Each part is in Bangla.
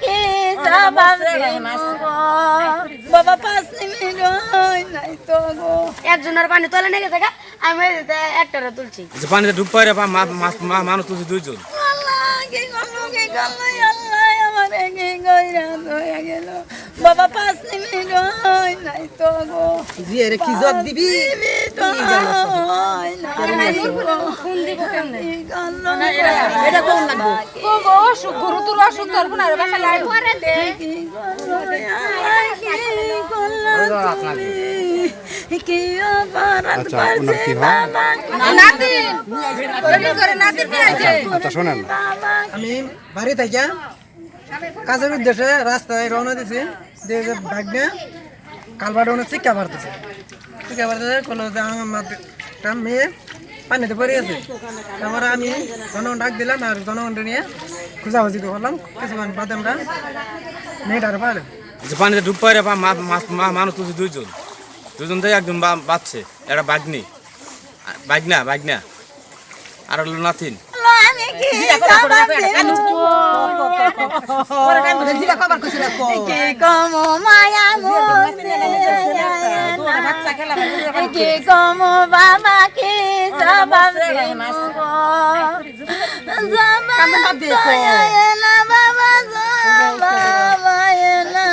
কি জবাব দিব বাবা পাঁচ হয় একজনের পানি তোলে নিয়ে গেছে আমি একটারে তুলছি পানিতে ডুব মা- মানুষ তুলছে দুইজন হয়ে বাবা পাঁচ মিনিট হয় নাই তো গো জি এর কি জব দিবি হয় করল এটা কোন তুমি? কি অপরাধ করছে বাবা আচ্ছা শোনেন। বাবা আমি বাড়ি থেকে কাজের উদ্দেশ্যে রাস্তায় রওনা দিছি। যে ভাগনা কালবাটা অনেক চিক্কা বাড়তেছে চিক্কা বাড়তেছে কোনো যে আমার মেয়ে পানিতে পড়ে আছে। তারপরে আমি জনগণ ডাক দিলাম আর জনগণটা নিয়ে খোঁজাখুঁজি করলাম কিছুক্ষণ বাদে আমরা মেয়েটার পাইলাম যে পানিতে ডুব পারে বা মা- মা- মা- মানুষ তুলছে দুইজন। দুজন থেকে একজন বা- বাঁচছে একটা বাগনি। বাগনা বাগনা। আর হলো নাথিন বাবা কি জবাব দেব? জবাব তো এলা বাবা জবাব এলা।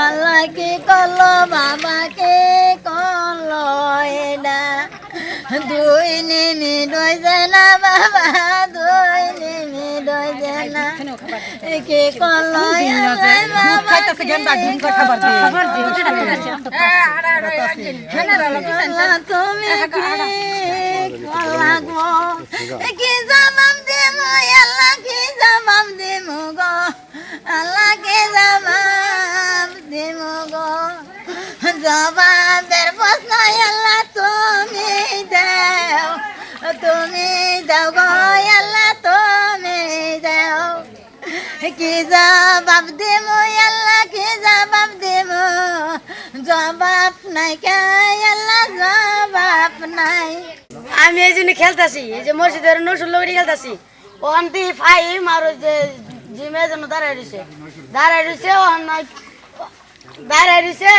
আল্লাহ কি করল বাবা কি করল এটা দুই নিমিট হয়েছে না বাবা দুই নিমিট হয়েছে না কি করল তুমি কি করলা গো কি জবাবের প্রশ্ন আল্লাহ তুমি দেও, তুমি দাও আল্লাহ তুমি দেও। কি জবাব দেব আল্লাহ, কি জবাব দেব জবাব নাই কে আল্লাহ, জবাব নাই। আমি এই জন্য খেলতেছি, এই যে মসজিদের নসুর লগড়ি খেলতেছি। ওখান থেকে ফাইম আর ওই যে জিমে জন্য দাঁড়ায় রয়েছে দাঁড়ায় রয়েছে ওখান দাঁড়ায় দিছে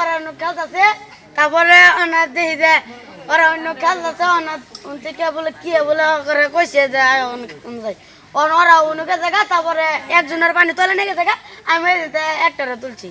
ওরা অন্য খেলতেছে তারপরে অনাথ দেখি যে, ওরা অন্য খেলতেছে ওনার থেকে বলে, কি বলে করে কইছে যে যাই। ওরা অনুকে জায়গা তারপরে একজনের পানি তোলে নিয়ে গেছে আমি একটারে তুলছি